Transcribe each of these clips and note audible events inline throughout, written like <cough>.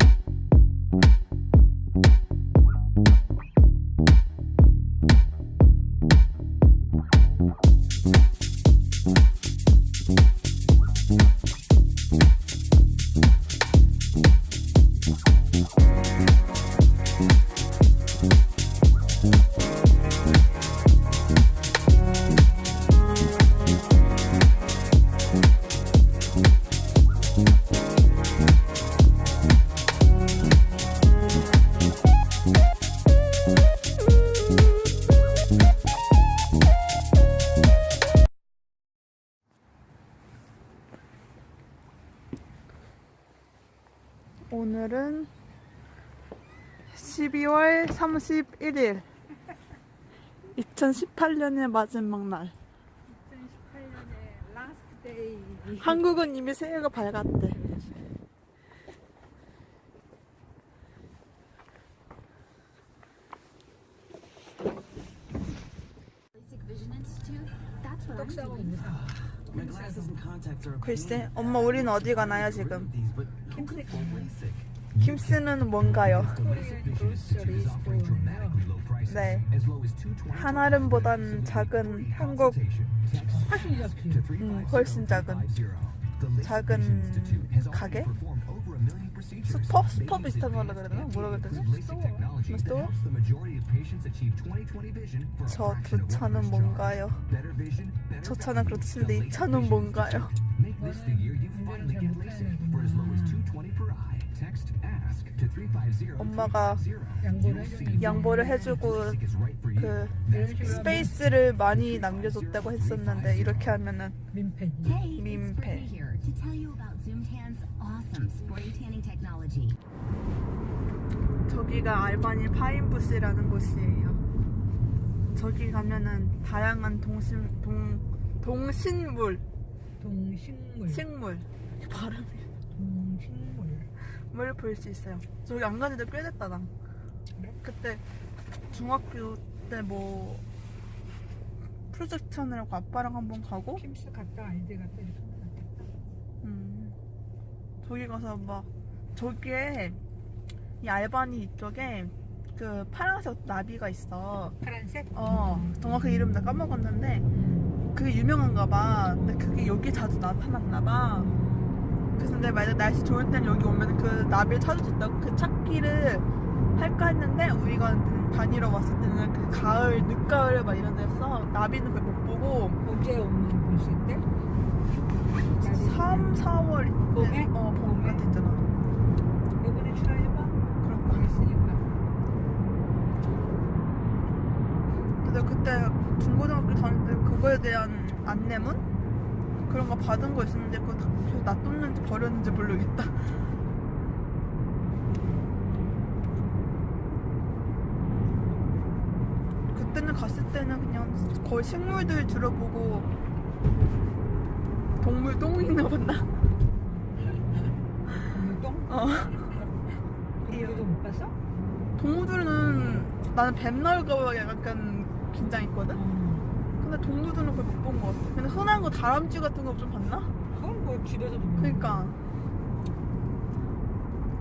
you 오늘은 12월 31일 2018년의 마지막 날 2018년의 라스트 데이. 한국은 이미 새해가 밝았대 글쎄 엄마 우리는 어디 가나요 지금 김스는 뭔가요? 네 한아름보단 작은 한국 음, 훨씬 작은 작은 가게? 슈퍼? 슈퍼 비슷한 거라 되나? 뭐라 되지? 스토어? 저두 차는 뭔가요? 저 차는 치는데 이 차는 뭔가요? 엄마가 양보를 해주는 양보를 해주고 그 이런 식으로 스페이스를 많이 남겨줬다고 했었는데 이렇게 하면은 민폐. Hey, Meme it's Brittany pay. here to tell you about Zoomtan's awesome spray tanning technology. 저기가 알바니 파인부스라는 곳이에요. 저기 가면은 다양한 동심 동 동식물 동식물. 식물 발음이 동식물. 물 볼 수 있어요. 저기 안 가지도 꽤 됐다 나. 그래? 그때 중학교 때 뭐 프로젝트 하느라고 아빠랑 한 번 가고 킴스 갔다 아이들 갔다 이렇게 하면 낫겠다. 음, 저기 가서 막 저기에 이 알바니 이쪽에 그 파란색 나비가 있어. 파란색? 어, 정확히 이름 나 까먹었는데 그게 유명한가 봐. 근데 그게 여기 자주 나타났나 봐. 그래서 내가 만약 날씨 좋을 때는 여기 오면 그 나비를 찾을 수 있다고 그 찾기를 할까 했는데 우리가 다니러 왔을 때는 그 가을, 늦가을 막 이런 데서 나비는 그걸 못 보고 언제 오면 볼 수 있대? 3, 4월 봄에? 어, 봄 봄에? 같은 있잖아. 이번에 출하해봐. 그런 거. 있으니까. 근데 그때 중고등학교 다닐 때 그거에 대한 안내문? 그런 거 받은 거 있었는데 그거 다 계속 놔뒀는지 버렸는지 모르겠다. <laughs> 그때는 갔을 때는 그냥 거의 식물들 들어보고 동물 똥 있나 봤나? 동물 똥? 어. 이거 못 봤어? 동물들은 나는 뱀 나올까 봐 약간 긴장했거든? 어. 근데 동물들은 거의 못본 것 같아. 근데 흔한 거 다람쥐 같은 거 좀 봤나? 그건 뭐 집에서도 못 그니까.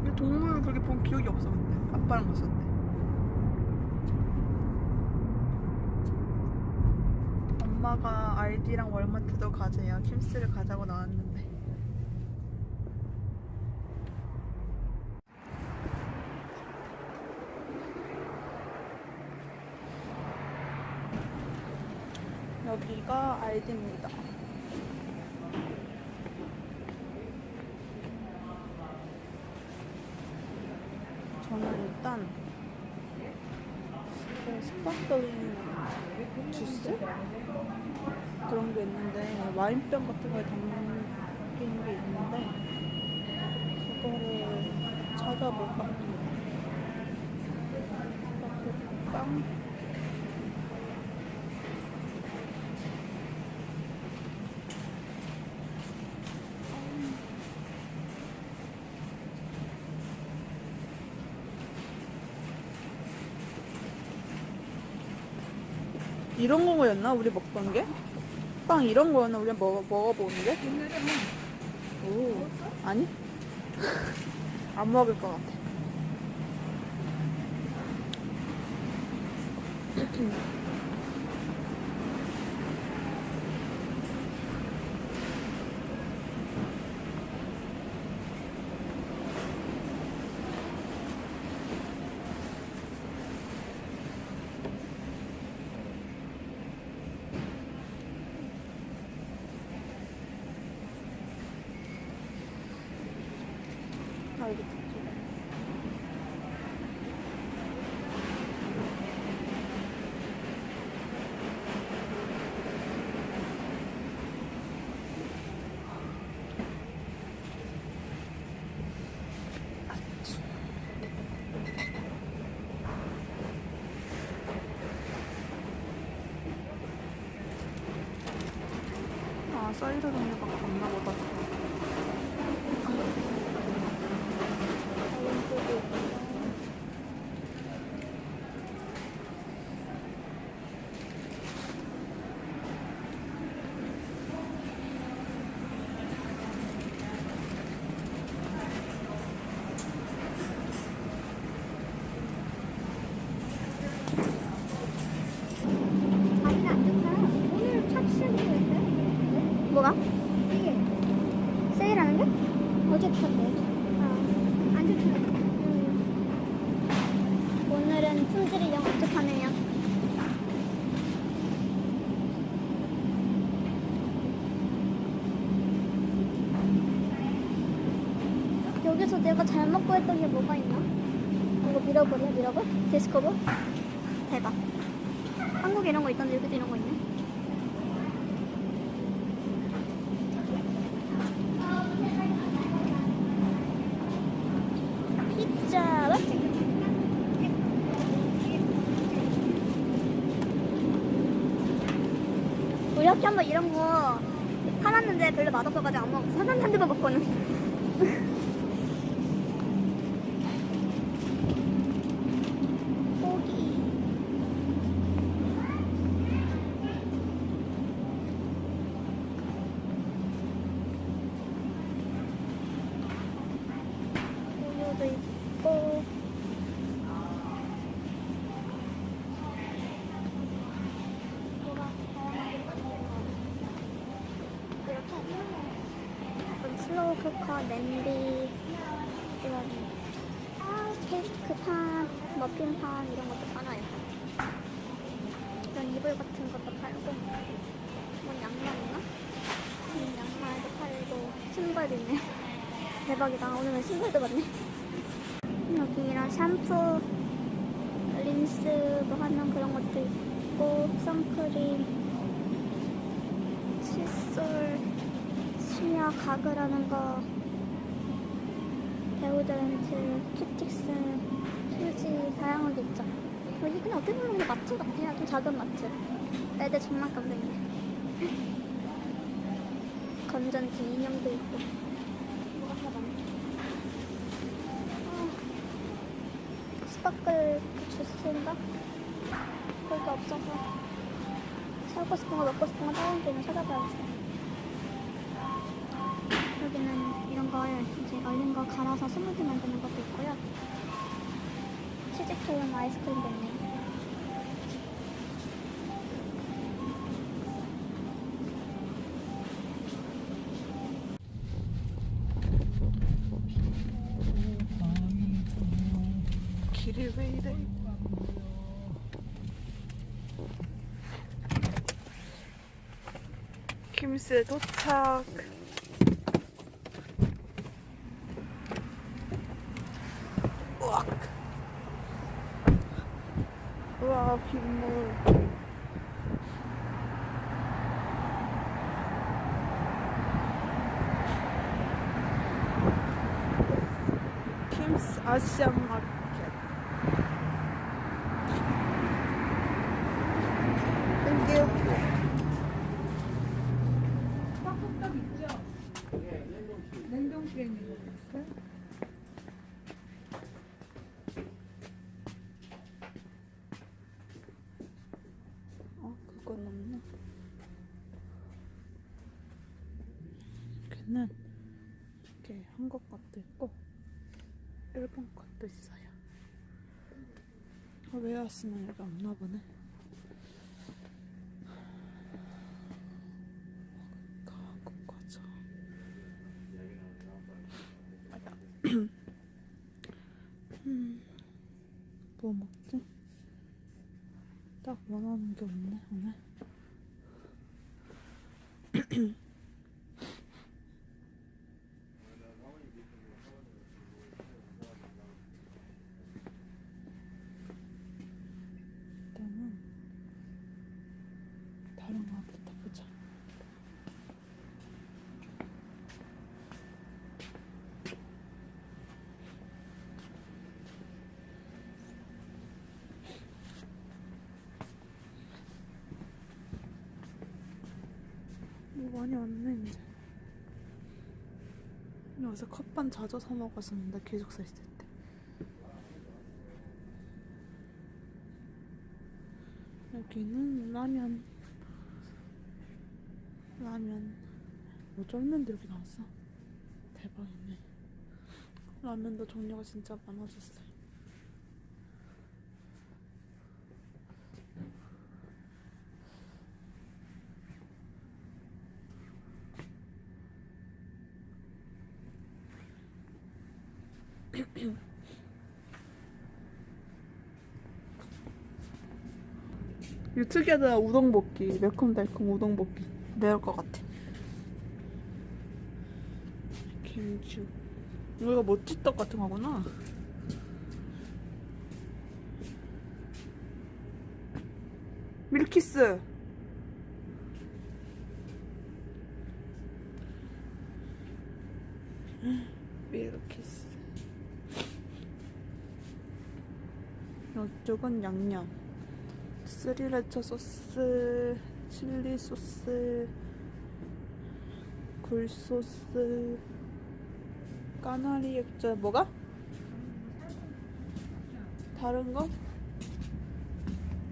근데 동물 그렇게 본 기억이 없어, 근데. 아빠랑 갔을 때. 엄마가 알디랑 월마트도 가재요. 킴스를 가자고 나왔는데. 여기가 알디입니다. 저는 일단 그 스파클링 주스 그런 게 있는데 와인병 같은 거에 담긴 게 있는데 그거를 찾아볼까 합니다. 스파클빵 이런 거였나 우리 먹던 게? 빵 이런 거였나 우리 먹어 먹어보는 게? 오 아니? <laughs> 안 먹을 것 같아. <clears throat> 아, 사이드 종류가 없나 보다. 아니 안 좋다. 오늘 첫 시작이었는데. 뭐가? 이게 세일하는 게? 어제 탔대. 아, 안 좋다. 음. 오늘은 품질이 영 어떡하느냐. 여기서 내가 잘 먹고 했던 게 뭐가 있나? 이거 미러볼이야 미러볼? 디스커버? 대박. 한국에 이런 거 있던데 여기도 이런 거 있네. 피자 맞지? 우리 학교 한번 이런 거 사놨는데 별로 맛없어가지고 안한 대만 먹고는. 고기. 우유도 있고 뭐가 다양하게 있는 거 이렇게 쿠커, 냄비 이런 아, 케이크 판, 머핀 판 이런 것도 팔아요 이런 이불 같은 것도 팔고 뭐 양말 있나? 음, 양말도 팔고 신발도 있네 <laughs> 대박이다. 오늘은 신발도 봤네. 여기 이런 샴푸, 린스 뭐 하는 그런 것도 있고, 선크림, 칫솔, 치아 가글하는 거, 데오드란트, 큐틱스, 휴지 다양하게 있죠. 여기 그냥 어떻게 보면 마트 같아요. 좀 작은 마트. 애들 장난감도 있네. <laughs> 건전지 인형도 있고. 아, 스파클 주스인가? 거기가 없어서 사고 싶은 거 먹고 싶은 거 다른 데는 찾아봐야지. 여기는 이런 걸 이제 얼린 거 갈아서 스무디 만드는 것도 있고요. 치즈크림 아이스크림도 있네요. 김스 도착. 우악. 우와 빗물. 김스 아시안 마켓. 땡큐. 꽉꽉 있죠? 냉동실에 있는 거 있어요? 이렇게 한국 것도 있고 일본 것도 있어요. 어, 웨어스는 여기 없나 보네. 과자. 맞아. 음, 뭐 먹지? 딱 원하는 게 없네 오늘. 일단은 다른 거 한번 다 보자. 뭐 많이 왔네 이제. 요새 컵반 자주 사 먹었었는데 기숙사 있을 때. 여기는 라면. 라면. 뭐 쫄면도 이렇게 나왔어. 대박이네. 라면도 종류가 진짜 많아졌어요. 유튜브에다 우동 볶기 매콤달콤 우동 볶기 매울 것 같아. 김치. 이거 모찌떡 같은 거구나. 밀키스. 이쪽은 양념. 스리라차 소스, 칠리 소스, 굴 소스, 까나리 액젓 뭐가? 다른 거?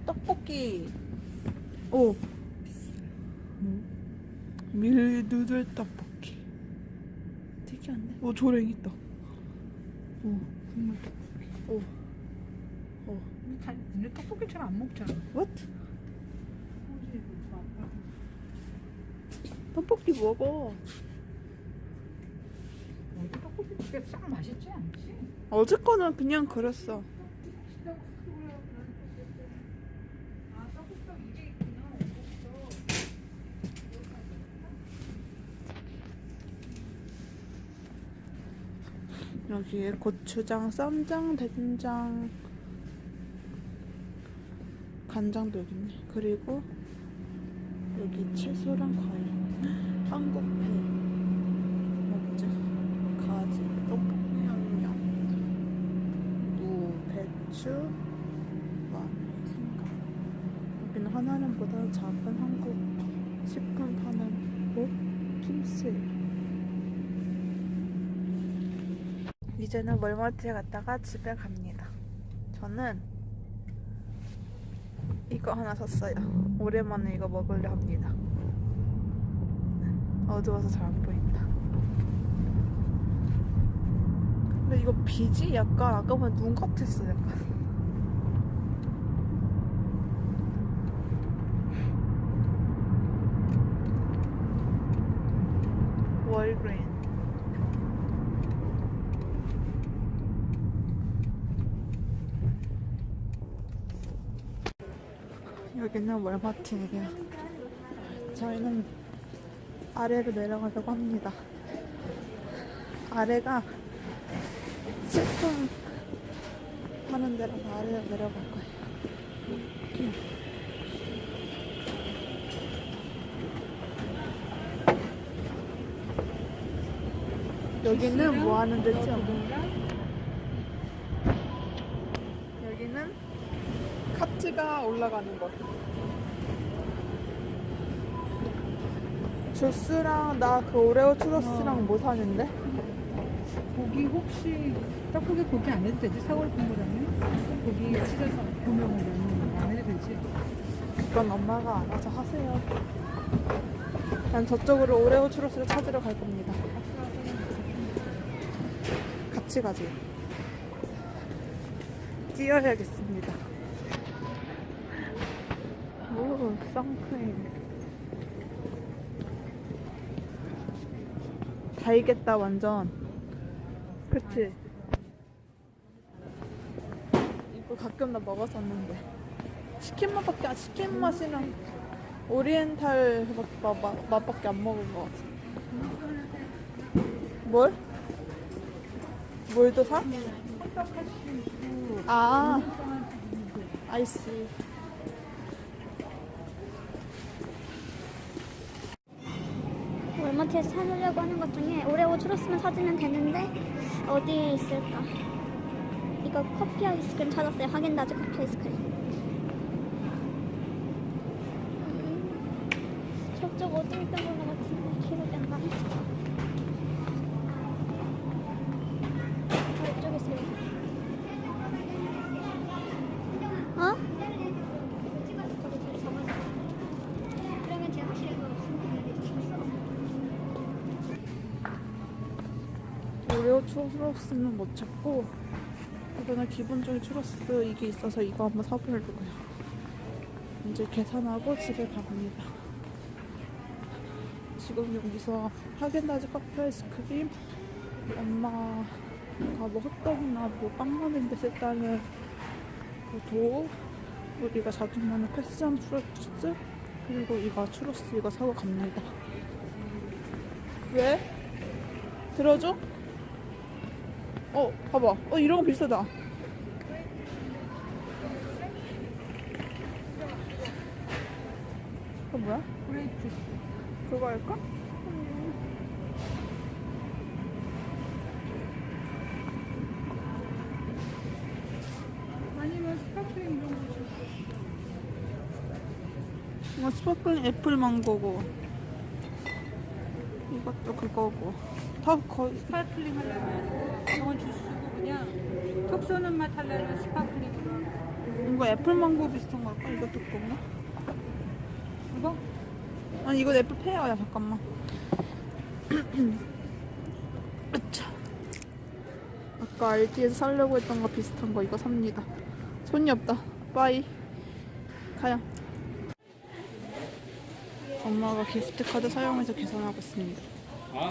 떡볶이. 오. 밀누들 떡볶이. 특이한데? 오 조랭 있다. 오 국물 떡볶이. 오. 오. 근데 떡볶이 잘 안 먹잖아. What? 떡볶이 먹어. 어제 떡볶이 그게 싹 맛있지 않지? 어제 거는 그냥 그랬어. 아 떡볶이 이게 있구나. 여기에 고추장, 쌈장, 된장, 간장도 여기 있네. 그리고 여기 채소랑 과일, <gasps> 한국회, 뭐지? 가지, 떡볶이 양념, 무, 배추, 마늘, 생강. 여기는 하나는보다 작은 한국 식품 파는 곳, 킴스예요. 이제는 월마트에 갔다가 집에 갑니다. 저는 이거 하나 샀어요. 오랜만에 이거 먹으려 합니다. 어두워서 잘 안 보인다. 근데 이거 비지 약간 아까 보면 눈 같았어 약간. 월그린. 여기는 월마트예요. 저희는 아래로 내려가려고 합니다. 아래가 식품 파는 데라서 아래로 내려갈 거예요. 여기는 뭐 하는 데죠? 올라가는 곳. 주스랑 나 그 오레오 추러스랑 뭐 사는데? 고기 혹시 떡볶이 고기 안 해도 되지? 사골 국물하면 고기 찢어서 고명으로 안 해도 되지? 그건 엄마가 알아서 하세요. 난 저쪽으로 오레오 추러스를 찾으러 갈 겁니다. 같이 가지. 뛰어야겠습니다. 오, 선크림. 달겠다, 완전. 그치? 이거 가끔 나 먹었었는데. 치킨 맛밖에, 안- 치킨 맛이랑 오리엔탈 맛, 맛, 맛밖에 안 먹은 것 같아. 뭘? 뭘도 사? 아, 아이씨. 월마트에서 사려고 하는 것 중에 오레오 추러스만 사주면 되는데 어디에 있을까? 이거 커피 아이스크림 찾았어요. 하겐다즈 커피 아이스크림. 음, 저쪽 어디 있던 것같 오레오 추러스는 못 찾고 이거는 기본적인 추러스 이게 있어서 이거 한번 사보려고요. 이제 계산하고 집에 갑니다. 지금 여기서 하겐다즈 커피 아이스크림 엄마가 뭐 헛떡이나 뭐 빵만인데 일단은 도 우리가 자주 먹는 패션 프루츠 그리고 이거 추러스 이거 사고 갑니다. 왜? 들어줘? 어, 봐봐. 어, 이런 거 비싸다. 그거 뭐야? 주스. 그거 할까? 아니면 스파클링 이런 거 주스. 이거 스파클링 애플 망고고. 이것도 그거고. 다 거의. 스파클링 하려면 저건 주스고 그냥 톡 쏘는 맛 하려면 스파클링으로. 이거 애플 망고 비슷한 거 할까? 이것도 그건가? 이거? 아니, 이건 애플 페어야, 잠깐만. <clears throat> 으차. 아까 RD에서 사려고 했던 거 비슷한 거 이거 삽니다. 손이 없다. 빠이. 가요. 엄마가 기프트 카드 사용해서 계산하고 있습니다.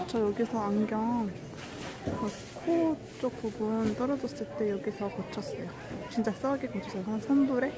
저 여기서 안경 코 쪽 부분 떨어졌을 때 여기서 고쳤어요. 진짜 싸게 고쳤어요. 한 3불에